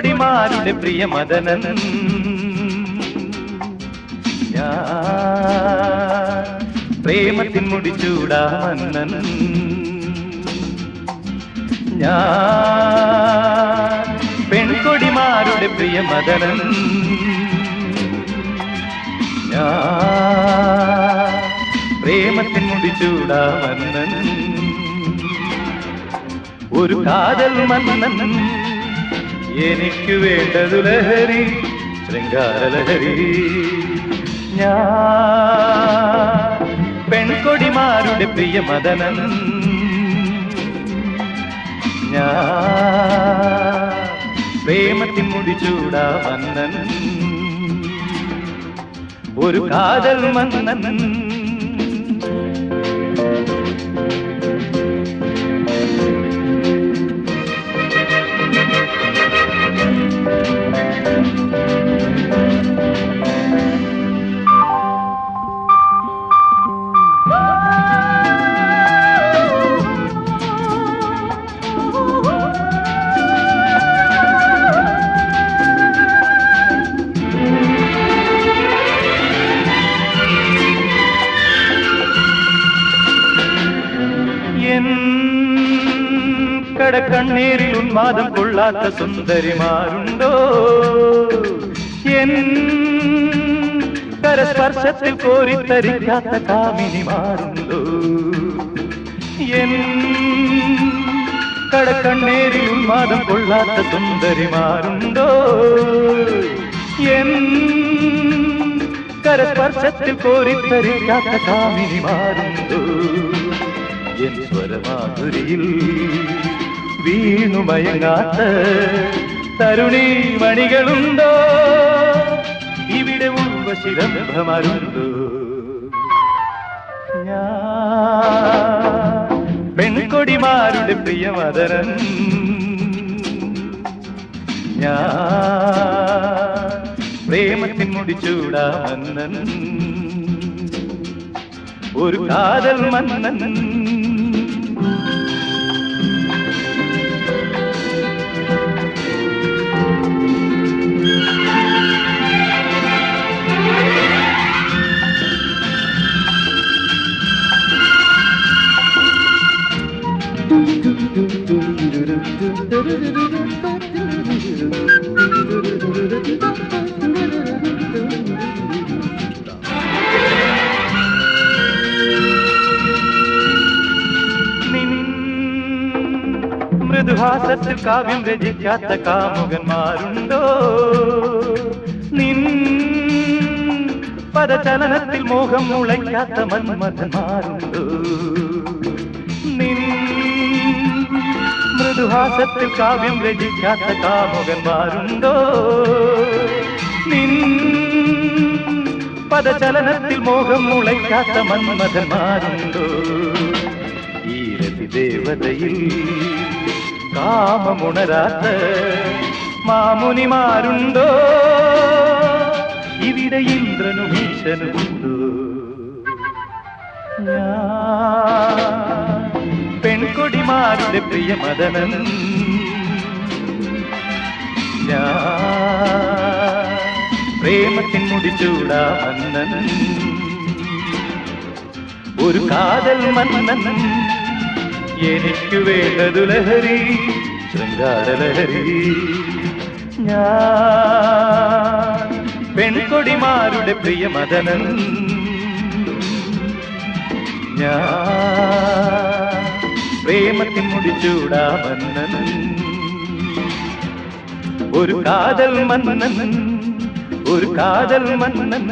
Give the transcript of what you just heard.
പെൺകൊടിമാരുടെ പ്രിയ മദനൻ. പ്രേമത്തിൻ മുടിച്ചൂടാമന്നൻ ഞാൻ പെൺകൊടിമാരുടെ പ്രിയ മദനൻ. ഞാൻ പ്രേമത്തിൻ മുടിച്ചൂടാമന്നൻ ഒരു കാതൽ മന്നൻ എനിക്ക് വേണ്ടതു ലഹരി ശൃംഗാര ലഹരി. ഞാൻ പെൺകൊടിമാരുടെ പ്രിയ മദനൻ. ഞാൻ പ്രേമത്തിൻ മുടിച്ചൂടാ വന്നൻ. ഒരു കാതൽ മന്നൻ. കടക്കണ്ണീരിൽ ഉന്മാദം കൊള്ളാത്ത സുന്ദരിമാരുണ്ടോ എൻ കരസ്പർശത്തിൽ കോരിത്തരിക്കാത്ത കാമിനിമാരുണ്ടോ എൻ കടക്കണ്ണീരിൽ ഉന്മാദം കൊള്ളാത്ത സുന്ദരിമാരുണ്ടോ എൻ കരസ്പർശത്തിൽ കോരിത്തരിക്കാത്ത കാമിനിമാരുണ്ടോ എൻ സ്വരമാധുരിയിൽ വീണുമയങ്ങാത്ത തരുണി മണികളുണ്ടോ? ഇവിടെ ഉർവശിരംഭമരുണ്ടോ ഞാൻ പെൺകൊടിമാരുടെ പ്രിയമദരൻ. ഞാൻ പ്രേമത്തിൻ മുടിച്ചൂടാ മന്നൻ. ഒരു കാതൽ മന്നൻ. മൃദുഹാസത്തിൽ കാവ്യം രചിക്കാത്ത കാമുകന്മാരുണ്ടോ? നിൻ പദചലനത്തിൽ മോഹം മുളയ്ക്കാത്ത മന്മഥന്മാരുണ്ടോ? മൃദുഹാസത്തിൽ കാവ്യം രചിക്കാത്ത കാമുകന്മാരുണ്ടോ? നിൻ പദചലനത്തിൽ മോഹം മുളയ്ക്കാത്ത മന്മഥന്മാരുണ്ടോ? ഈ രതിദേവതയിൽ കാമമുണരാത്ത മാമുനിമാരുണ്ടോ? ഇവിടെ ഇന്ദ്രനും ഈശനുണ്ടോ പെൺകൊടിമാരുടെ പ്രിയ മദനൻ ഞാൻ പ്രേമത്തിൻ മുടിച്ചൂടാ മന്നൻ ഒരു കാതൽ മന്നൻ എനിക്ക് വേണ്ടതു ലഹരി ശൃംഗാരലഹരി. ഞാ പെൺകൊടിമാരുടെ പ്രിയ മദനൻ ഞാൻ പ്രേമത്തിൻ മുടിച്ചൂടാ വന്നനൻ ഒരു കാതൽ മന്നൻ ഒരു കാതൽ മന്നൻ.